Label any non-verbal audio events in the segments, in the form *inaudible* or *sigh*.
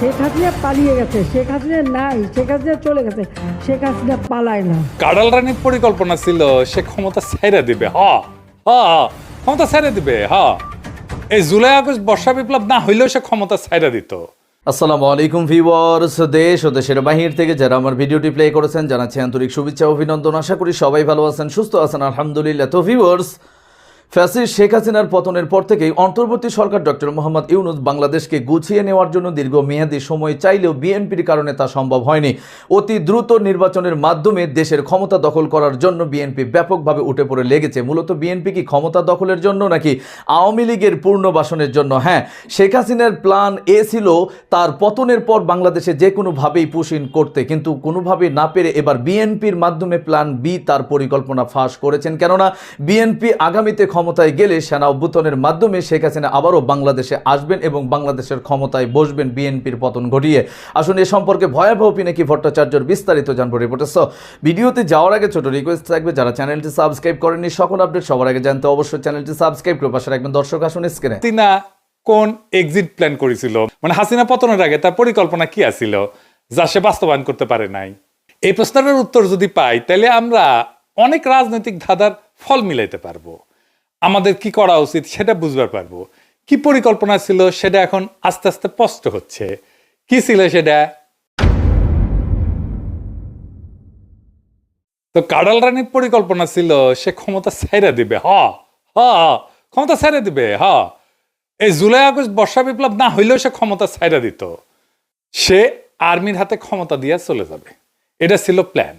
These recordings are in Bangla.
শেখ হাসিনা পালিয়ে গেছে শেখ হাসিনা নাই শেখ হাসিনা চলে গেছে শেখ হাসিনা পালায় না। কাডাল রানীর পরিকল্পনা ছিল সে ক্ষমতা ছেড়ে দিবে হ ক্ষমতা ছেড়ে দিবে হ। এই জুলাই আগস্ট বর্ষা বিপ্লব না হইলেও সে ক্ষমতা ছেড়ে দিত। আসসালামু আলাইকুম ভিউয়ার্স দেশ ও দেশের বাহির থেকে যারা আমার ভিডিওটি প্লে করেছেন জানাচ্ছি আন্তরিক শুভেচ্ছা অভিনন্দন। আশা করি সবাই ভালো আছেন সুস্থ আছেন আলহামদুলিল্লাহ। তো ভিউয়ার্স ফ্যাসিস্ট শেখ হাসিনার পতনের পর থেকেই অন্তর্বর্তী সরকার ডক্টর মোহাম্মদ ইউনুস বাংলাদেশকে গুছিয়ে নেওয়ার জন্য দীর্ঘ মেয়াদী সময় চাইলেও বিএনপির কারণে তা সম্ভব হয়নি। অতি দ্রুত নির্বাচনের মাধ্যমে দেশের ক্ষমতা দখল করার জন্য বিএনপি ব্যাপকভাবে উঠে পড়ে লেগেছে। মূলত বিএনপি কি ক্ষমতা দখলের জন্য নাকি আওয়ামী লীগের পূর্ণবাসনের জন্য? হ্যাঁ শেখ হাসিনার প্ল্যান এ ছিল তার পতনের পর বাংলাদেশে যে কোনোভাবেই পুশিন করতে, কিন্তু কোনোভাবে না পেরে এবার বিএনপির মাধ্যমে প্ল্যান বি তার পরিকল্পনা ফাঁস করেছেন। কেননা বিএনপি আগামীতে ক্ষমতায় গেলে সেনা অভ্যুত্থানের মাধ্যমে শেখ হাসিনা আবারও বাংলাদেশে আসবেন এবং বাংলাদেশের ক্ষমতায় বসবেন বিএনপির পতন ঘটিয়ে। আসুন এ সম্পর্কে ভয়াবহ পিনাকি ভট্টাচার্যর বিস্তারিত জানব রিপোর্টার ভিডিওতে যাওয়ার আগে ছোট রিকোয়েস্ট থাকবে, যারা চ্যানেলটি সাবস্ক্রাইব করেননি, সকল আপডেট সবার আগে জানতে অবশ্যই চ্যানেলটি সাবস্ক্রাইব করে পাশে রাখবেন। দর্শক, আসুন স্ক্রিনে হাসিনা কোন এক্সিট প্ল্যান করেছিল? মানে হাসিনা পতনের আগে তার পরিকল্পনা কি আছিল? যা সে বাস্তবায়ন করতে পারে নাই। এই প্রশ্নের উত্তর যদি পাই, তাহলে আমরা অনেক রাজনৈতিক ধাঁধার ফল মিলাইতে পারব। আমাদের কি করা উচিত সেটা বুঝবার পারব। কি পরিকল্পনা ছিল সেটা এখন আস্তে আস্তে স্পষ্ট হচ্ছে। কি ছিল সেটা? তো কাডাল রানীর পরিকল্পনা ছিল, সে ক্ষমতা ছেড়ে দিবে। হ হ, ক্ষমতা ছেড়ে দিবে, হ। এই জুলাই, আগস্ট বর্ষা বিপ্লব না হইলেও সে ক্ষমতা ছেড়ে দিত। সে আর্মির হাতে ক্ষমতা দিয়ে চলে যাবে। এটা ছিল প্ল্যান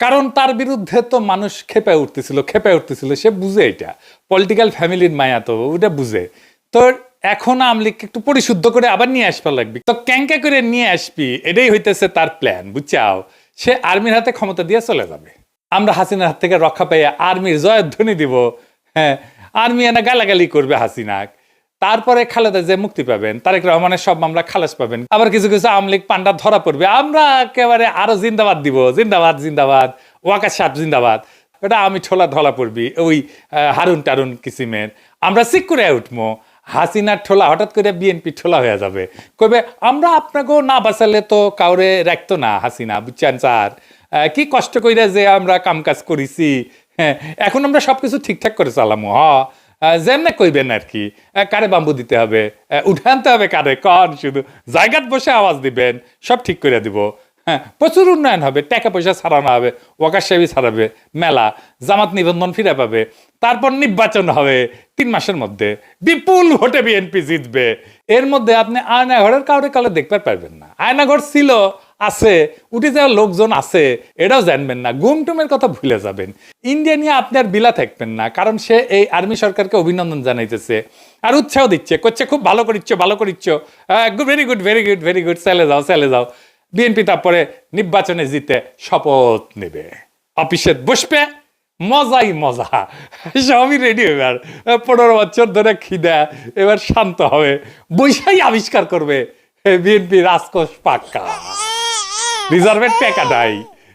কারণ তার বিরুদ্ধে তো মানুষ খেপে উঠতেছিল খেপে উঠতেছিল, সে বুঝে এটা। পলিটিক্যাল ফ্যামিলির মায়া তো, ওটা বুঝে। তো এখন আমলিগকে একটু পরিশুদ্ধ করে আবার নিয়ে আসবা লাগবে। তো ক্যাঙ্কা করে নিয়ে আসবি, এটাই হইতেছে তার প্ল্যান বুঝছাও? সে আর্মির হাতে ক্ষমতা দিয়ে চলে যাবে। আমরা হাসিনার হাত থেকে রক্ষা পেয়ে আর্মির জয়ধ্বনি দিব। হ্যাঁ আর্মি এনে গালাগালি করবে হাসিনাক। তারপরে খালেদা যে মুক্তি পাবেন, তারেক রহমানের সব মামলা খালাস পাবেন। আবার কিছু কিছু আওয়ামী লীগ পান্ডা ধরা পড়বে। আমরা একেবারে আরও জিন্দাবাদ দিব। জিন্দাবাদ জিন্দাবাদ। ওয়াকা সাপ জিন্দাবাদ। ওটা আমি ঠোলা ধলা পড়বি ওই হারুন টারুন কিসিমের। আমরা চিক করে উঠবো হাসিনার ঠোলা, হঠাৎ করে বিএনপি ঠোলা হয়ে যাবে। কইবে, আমরা আপনাকেও না বাঁচালে তো কাউরে রাখতো না হাসিনা, বুঝছেন স্যার? কি কষ্ট কইরা যে আমরা কাম কাজ করেছি। হ্যাঁ এখন আমরা সবকিছু ঠিকঠাক করে চালামো, হ। যেমনে কইবেন আর কি কারে বাম্বু দিতে হবে? আহ, উঠে হবে কারে? কন শুধু জায়গাত বসে আওয়াজ দিবেন সব ঠিক করে দিব। হ্যাঁ প্রচুর উন্নয়ন হবে টাকা পয়সা ছাড়ানো হবে ওয়াকার সাহেবই ছাড়াবে মেলা জামাত নিবন্ধন ফিরে পাবে তারপর নির্বাচন হবে তিন মাসের মধ্যে। বিপুল ভোটে বিএনপি জিতবে। এর মধ্যে আপনি আয়নাঘরের কাউরে কালে দেখতে পারবেন না। আয়নাঘর ছিল আছে, উঠে যাওয়ার লোকজন আছে এটাও জানবেন না গুমটুমের কথা ভুলে যাবেন। ইন্ডিয়া নিয়ে আপনি আর বিলা থাকবেন না, কারণ সে এই আর্মি সরকারকে অভিনন্দন জানাইতেছে। আর উৎসাহ দিচ্ছে, করছে খুব ভালো করিচ্ছ ভালো করিচ্ছ। Very good very good very good চলে যাও চলে যাও। বিএনপি তারপরে নির্বাচনে জিতে শপথ নেবে। অফিসে বসবে, মজাই মজা। সবই রেডি এবার। পনেরো বছর ধরে খিদা, এবার শান্ত হবে, বৈশাই আবিষ্কার করবে। বিএনপি রাজকোষ পাক্কা রিজার্ভের টাকা নাই।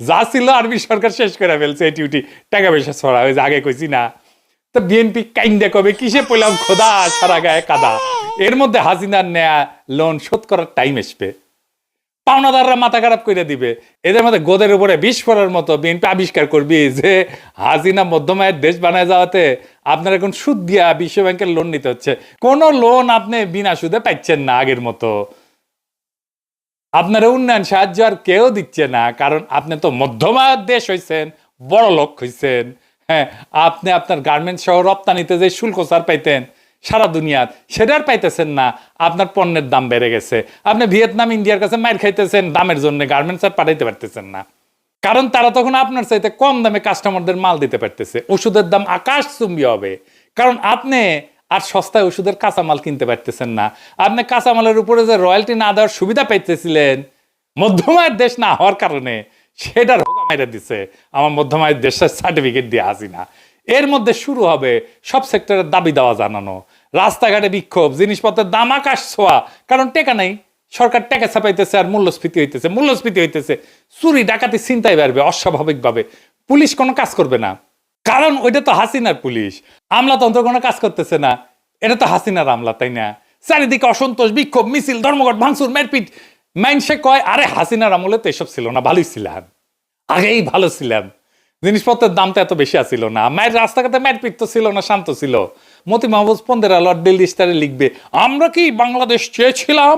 যা ছিল আর্মি সরকার শেষ করে ফেলছে এটি উটি টাকা পয়সা ছড়া হয়েছে, আগে কইছি না। তো বিএনপি কাইন্দা কবে? কিসে পেলাম খোদা, সারা গায়ে কাদা। এর মধ্যে হাসিনার নেয়া লোন শোধ করার টাইম আসবে পাওনাদাররা মাথা খারাপ করে দিবে। এদের মধ্যে গোদের উপরে পড়ার মতো বিএনপি আবিষ্কার করবি যে হাজিনা মধ্যমায়ের দেশ বানায় যাওয়াতে আপনার এখন সুদ দিয়া বিশ্ব ব্যাংকের লোন নিতে হচ্ছে। কোনো লোন আপনি বিনা সুদে পাচ্ছেন না আগের মতো। আপনার উন্নয়ন সাহায্য আর কেউ দিচ্ছে না, কারণ আপনি তো মধ্যমায়ের দেশ হয়েছেন বড় লোক হয়েছেন হ্যাঁ আপনি আপনার গার্মেন্টস সহ রপ্তানিতে যে শুল্ক ছাড় পাইতেন সারা দুনিয়ার, সেটা আর পাইতেছেন না, আপনার পণ্যের দাম বেড়ে গেছে। আপনি ভিয়েতনাম, ইন্ডিয়ার কাছে মাইর খাইতেছেন, দামের জন্য গার্মেন্টস আর পাঠাইতে পারতেছেন না। কারণ তারা তখন আপনার চাইতে কম দামে কাস্টমারদের মাল দিতে পারতেছে, ওষুধের দাম আকাশ চুম্বি হবে। কারণ আপনি আর সস্তায় ওষুধের কাঁচামাল কিনতে পারতেছেন না। আপনি কাঁচামালের উপরে যে রয়্যালটি না দেওয়ার সুবিধা পাইতেছিলেন, মধ্যমায়ের দেশ না হওয়ার কারণে সেটা হোকা মেরে দিছে। আমার মধ্যমায়ের দেশের সার্টিফিকেট দিয়ে আসি না এর মধ্যে শুরু হবে সব সেক্টরের দাবি দেওয়া জানানো। রাস্তাঘাটে বিক্ষোভ, জিনিসপত্রের দাম আকাশ ছোঁয়া। কারণ টেকা নাই। সরকার টাকা ছাপাইতেছে আর মূল্যস্ফীতি হইতেছে মূল্যস্ফীতি হইতেছে। চুরি, ডাকাতি চিন্তায় বাড়বে অস্বাভাবিকভাবে। পুলিশ কোনো কাজ করবে না। কারণ ওইটা তো হাসিনার পুলিশ। আমলাতন্ত্র কোনো কাজ করতেছে না। এটা তো হাসিনার আমলা, তাই না? চারিদিকে অসন্তোষ, বিক্ষোভ, মিছিল, ধর্মঘট, ভাঙচুর, মারপিট। মাইনসে কয়, আরে, হাসিনার আমলে তো এসব ছিল না, ভালোই ছিলাম। আগেই ভালো ছিলাম। জিনিসপত্রের দামটা এত বেশি আসছিল না। মায়ের রাস্তাঘাটে মারপিট তো ছিল না, শান্ত ছিল। মতি মাহবুজ পন্দের লর্ড দিল্লি স্টারে লিখবে, আমরা কি বাংলাদেশ চেয়েছিলাম?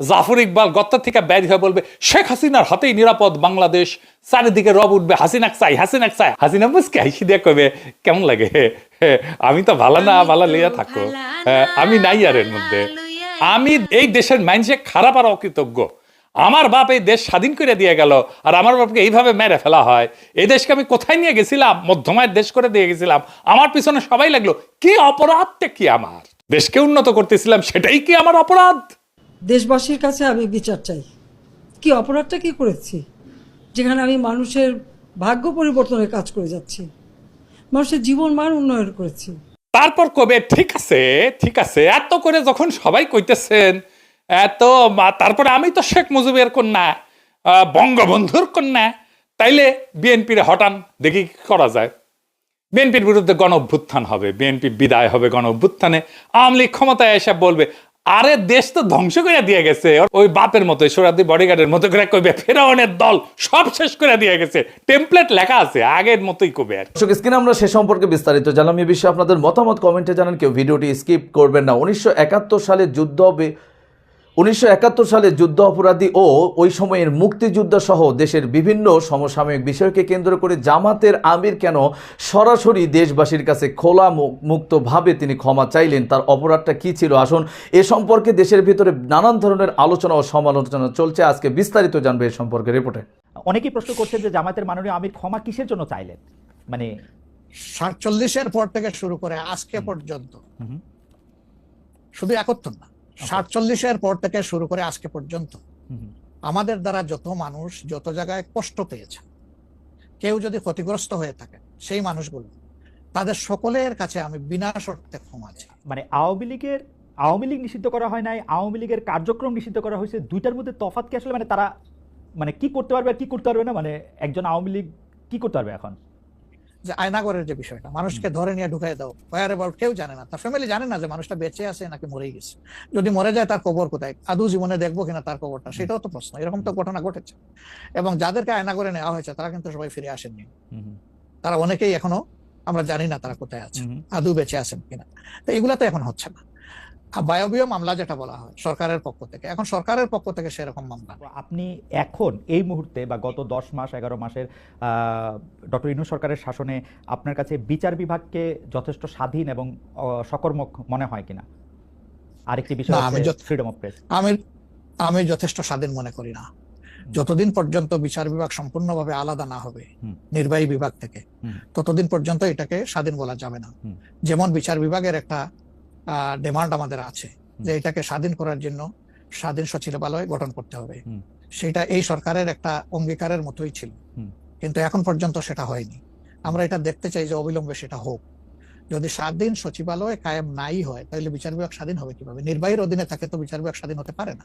জাফর ইকবাল গত্ত থেকে বের হয়ে বলবে শেখ হাসিনার হাতেই নিরাপদ বাংলাদেশ। চারিদিকে রব উঠবে হাসিনাক চাই হাসিনাক চাই? হাসিনা মুসকে হাসি দিয়ে কবে কেমন লাগে? *laughs* আমি তো ভালো না ভালো লইয়া থাকো। হ্যাঁ, আমি নাই আর এর মধ্যে। আমি এই দেশের মানুষে খারাপ আর অকৃতজ্ঞ। আমার বাপ এই দেশ স্বাধীন করে দিয়ে গেল আর আমার বাপকে এইভাবে মেরে ফেলা হয়। এই দেশকে আমি কোথায় নিয়ে গেছিলাম? মধ্যমায়ের দেশ করে দিয়ে গেছিলাম। আমার পিছনে সবাই লাগল। কি অপরাধটা কি আমার? দেশকে উন্নত করতেছিলাম সেটাই কি আমার অপরাধ? দেশবাসীর কাছে আমি বিচার চাই। কি অপরাধটা কি করেছি? যেখানে আমি মানুষের ভাগ্য পরিবর্তনের কাজ করে যাচ্ছি। মানুষের জীবন মান উন্নয়ন করেছি। তারপর কবে? ঠিক আছে ঠিক আছে। এত করে যখন সবাই কইতেছেন, এত তারপরে আমি তো শেখ মুজিবের কন্যা বঙ্গবন্ধুর কন্যা। তাইলে বিএনপির হটান দেখি কি করা যায়? বিএনপির বিরুদ্ধে গণ অভ্যুত্থান হবে, বিএনপি বিদায় হবে গণ অভ্যুত্থানে আওয়ামী লীগ ক্ষমতায় এসে বলবে আরে দেশ তো ধ্বংস করে দিয়ে গেছে। ওই বাপের মতো সোরাদি বডিগার্ডের মতো করে কইবে, ফেরাউনের দল সব শেষ করে দিয়ে গেছে। টেমপ্লেট লেখা আছে, আগের মতোই কবে আর। দর্শক, স্ক্রিনে আমরা সে সম্পর্কে বিস্তারিত জানলাম। এ বিষয়ে আপনাদের মতামত, কমেন্টে জানান, কেউ ভিডিওটি স্কিপ করবেন না। উনিশশো একাত্তর সালে যুদ্ধ বে- উনিশশো একাত্তর সালে যুদ্ধ অপরাধী ও ওই সময়ের মুক্তিযুদ্ধ সহ দেশের বিভিন্ন সমসাময়িক বিষয়কে কেন্দ্র করে জামাতের আমির কেন সরাসরি দেশবাসীর কাছে খোলা মুক্তভাবে তিনি ক্ষমা চাইলেন তার অপরাধটা কি ছিল? আসুন এ সম্পর্কে দেশের ভিতরে নানান ধরনের আলোচনা ও সমালোচনা চলছে। আজকে বিস্তারিত জানবে এ সম্পর্কে রিপোর্টে। অনেকেই প্রশ্ন করছেন যে জামাতের মাননীয় আমির ক্ষমা কিসের জন্য চাইলেন? মানে সাতচল্লিশের পর থেকে শুরু করে আজকে পর্যন্ত। হুম। শুধু একত্তর না সাতচল্লিশের পর থেকে শুরু করে আজকে পর্যন্ত আমাদের দ্বারা যত মানুষ যত জায়গায় কষ্ট পেয়েছে কেউ যদি ক্ষতিগ্রস্ত হয়ে থাকে সেই মানুষগুলো তাদের সকলের কাছে আমি বিনা শর্তে ক্ষমা চাই। মানে আওয়ামী লীগের আওয়ামী লীগ নিষিদ্ধ করা হয় নাই আওয়ামী লীগের কার্যক্রম নিষিদ্ধ করা হয়েছে দুইটার মধ্যে তফাৎ কি আসলে? মানে তারা মানে কি করতে পারবে আর কি করতে পারবে না? মানে একজন আওয়ামী লীগ কি করতে পারবে এখন? যে আয়নাগরের যে বিষয়টা মানুষকে ধরে নিয়ে ঢুকাই দাও। ওয়ার অ্যাবাউট কেউ জানে না। তার ফ্যামিলি জানে না যে মানুষটা বেঁচে আছে নাকি মরে গেছে। যদি মরে যায় তার কবর কোথায়? আদৌ জীবনে দেখব কিনা তার কবরটা সেটাও তো প্রশ্ন। এরকম তো ঘটনা ঘটেছে। এবং যাদেরকে আয়নাগরে নেওয়া হয়েছে তারা কিন্তু সবাই ফিরে আসেননি। তারা অনেকেই এখনও আমরা জানি না তারা কোথায় আছে। আদু বেঁচে আছেন কিনা। তো এগুলা তো এখন হচ্ছে না। বায়বীয় মামলা যেটা বলা হয় সরকারের পক্ষ থেকে। এখন সরকারের পক্ষ থেকে সেরকম মামলা। আপনি এখন এই মুহূর্তে বা গত দশ মাস এগারো মাসের ডক্টর ইনু সরকারের শাসনে আপনার কাছে বিচার বিভাগকে যথেষ্ট স্বাধীন এবং সকর্মক মনে হয় কিনা? আরেকটি বিষয় ফ্রিডম অফ প্রেস আমি আমি যথেষ্ট স্বাধীন মনে করি না। যতদিন পর্যন্ত বিচার বিভাগ সম্পূর্ণভাবে আলাদা না হবে নির্বাহী বিভাগ থেকে ততদিন পর্যন্ত এটাকে স্বাধীন বলা যাবে না। যেমন বিচার বিভাগের একটা ডিমান্ড আমাদের আছে। যে এটাকে স্বাধীন করার জন্য স্বাধীন সচিবালয় গঠন করতে হবে। সেটা এই সরকারের একটা অঙ্গীকারের মতোই ছিল। কিন্তু এখন পর্যন্ত সেটা হয়নি। আমরা এটা দেখতে চাই যে অবিলম্বে সেটা হোক। যদি স্বাধীন সচিবালয় কায়েম নাই হয় তাহলে বিচার বিভাগ স্বাধীন হবে কীভাবে? নির্বাহীর অধীনে থাকে তো বিচার বিভাগ স্বাধীন হতে পারে না।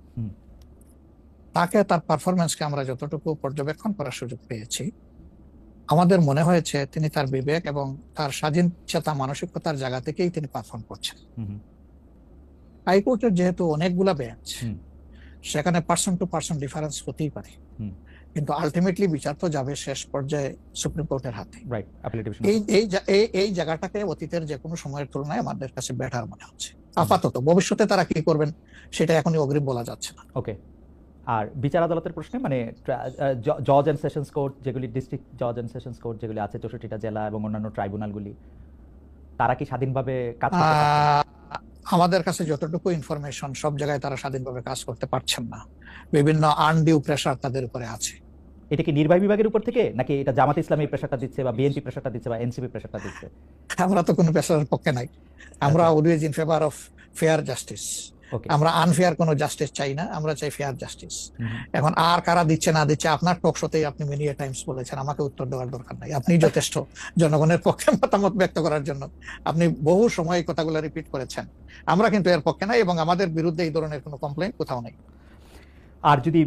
তাকে তার পারফরমেন্সকে আমরা যতটুকু পর্যবেক্ষণ করার সুযোগ পেয়েছি আমাদের মনে হয়েছে তিনি তার বিবেক এবং তার স্বাধীন চেতা মানসিকতার জায়গা থেকেই তিনি পারফর্ম করছেন। হাইকোর্টের যেহেতু অনেকগুলা বেঞ্চ। সেখানে পার্সন টু পার্সন ডিফারেন্স হতেই পারে। কিন্তু আলটিমেটলি বিচার তো যাবে শেষ পর্যায়ে সুপ্রিম কোর্টের হাতে। রাইট এই এই এই এই জায়গাটাকে অতীতের যে কোনো সময়ের তুলনায় আমাদের কাছে বেটার মনে হচ্ছে। আপাতত ভবিষ্যতে তারা কি করবেন সেটা এখনই অগ্রিম বলা যাচ্ছে না। ওকে আর বিচার আদালতের প্রশ্নে মানে জজ অ্যান্ড সেশনস কোর্ট যেগুলি ডিস্ট্রিক্ট জজ অ্যান্ড সেশনস কোর্ট যেগুলি আছে চৌষট্টিটা জেলা এবং অন্যান্য ট্রাইব্যুনালগুলি তারা কি স্বাধীনভাবে কাজ করতে আমাদের কাছে যতটুকু ইনফরমেশন সব জায়গায় তারা স্বাধীনভাবে কাজ করতে পারছেন না। বিভিন্ন আনডিউ প্রেশার তাদের উপরে আছে। এটা কি নির্বাহী বিভাগের উপর থেকে? নাকি এটা জামাত ইসলামী প্রেশারটা দিচ্ছে বা বিএনপি প্রেশারটা দিচ্ছে বা এনসিপি প্রেশারটা দিচ্ছে? আমরা তো কোনো প্রেশারের পক্ষে নাই। আমরা always in favour of fair justice আমরা আনফেয়ার কোনো জাস্টিস চাই না আমরা চাই ফেয়ার জাস্টিস এখন আর কারা দিচ্ছে না দিচ্ছে আপনার টক শোতেই আপনি মিডিয়া টাইমস বলেছেন আমাকে উত্তর দেওয়ার দরকার নাই। আপনি যথেষ্ট জনগণের পক্ষে মতামত ব্যক্ত করার জন্য। আপনি বহু সময় এই কথাগুলো রিপিট করেছেন। আমরা কিন্তু এর পক্ষে নাই এবং আমাদের বিরুদ্ধে এই ধরনের কোনো কমপ্লেন কোথাও নেই। আর যদি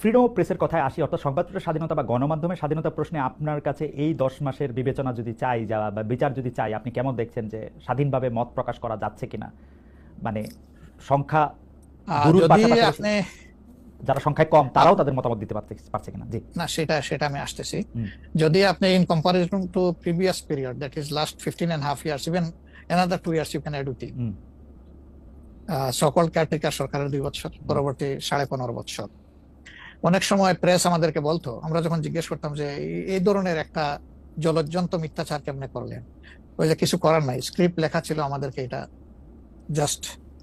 ফ্রিডম অফ প্রেসের কথায় আসি অর্থাৎ সংবাদপত্রের স্বাধীনতা বা গণমাধ্যমের স্বাধীনতা প্রশ্নে আপনার কাছে এই দশ মাসের বিবেচনা যদি চাই যাওয়া বা বিচার যদি চাই আপনি কেমন দেখছেন যে স্বাধীনভাবে মত প্রকাশ করা যাচ্ছে কিনা? মানে সংখ্যা আপনি যারা সংখ্যায় কম তারাও তাদের মতামত দিতে পারছে কিনা? জি। না সেটা সেটা আমি আসতেছি। যদি আপনি in comparison to previous period that is last fifteen and half years even another two years you can add with সকল কেয়ারটেকার সরকারের দুই বছর পরবর্তী সাড়ে পনেরো বছর অনেক সময় প্রেস আমাদেরকে বলতো আমরা যখন জিজ্ঞেস করতাম যে এই- এই ধরনের একটা জলজ্জন্ত মিথ্যাচার কেমনে করলেন? ওই যে কিছু করার নাই স্ক্রিপ্ট লেখা ছিল আমাদেরকে এটা জাস্ট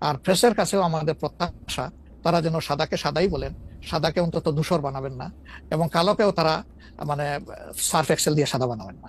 আর প্রেসের কাছেও আমাদের প্রত্যাশা, তারা যেন সাদাকে সাদাই বলেন, সাদাকে অন্তত ধূসর বানাবেন না এবং কালোকেও তারা মানে সার্ফ এক্সেল দিয়ে সাদা বানাবেন না।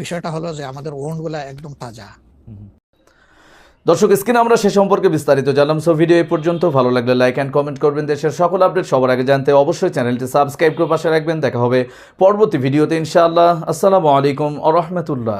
বিষয়টা হলো যে আমাদের ওনগুলো একদম তাজা। দর্শক, স্ক্রিনে আমরা সে সম্পর্কে বিস্তারিত জানলাম। সো ভিডিও এই পর্যন্ত। ভালো লাগলে লাইক অ্যান্ড কমেন্ট করবেন। দেশের সকল আপডেট সবার আগে জানতে অবশ্যই চ্যানেলটি সাবস্ক্রাইব করে পাশে রাখবেন। দেখা হবে পরবর্তী ভিডিওতে ইনশাআল্লাহ। আসসালামু আলাইকুম আ রহমতুল্লাহ।